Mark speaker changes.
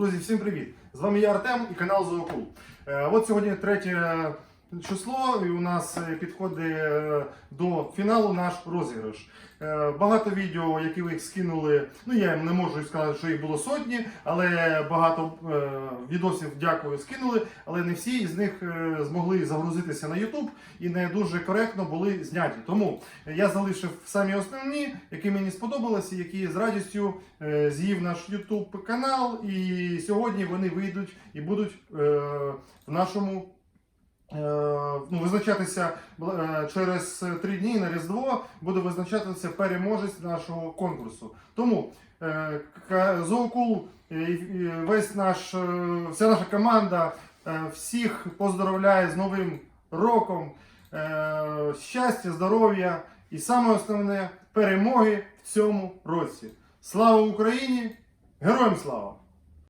Speaker 1: Друзі, всім привіт! З вами я Артем і канал Зоокул. Е, От сьогодні третє число, і у нас е, підходить е, до фіналу наш розіграш. Е, Багато відео, які ви скинули. Ну я не можу сказати, що їх було сотні, але багато відосів дякую скинули. Але не всі з них змогли загрузитися на YouTube і не дуже коректно були зняті. Тому я залишив самі основні, які мені сподобалися, які з радістю з'їв наш YouTube канал. І сьогодні вони вийдуть і будуть в нашому. Е, Ну, визначатися е, через три дні на Різдво буде визначатися переможець нашого конкурсу. Тому е, Зоокул, весь наш, вся наша команда всіх поздоровляє з Новим роком. Щастя, здоров'я і саме основне перемоги в цьому році. Слава Україні! Героям слава!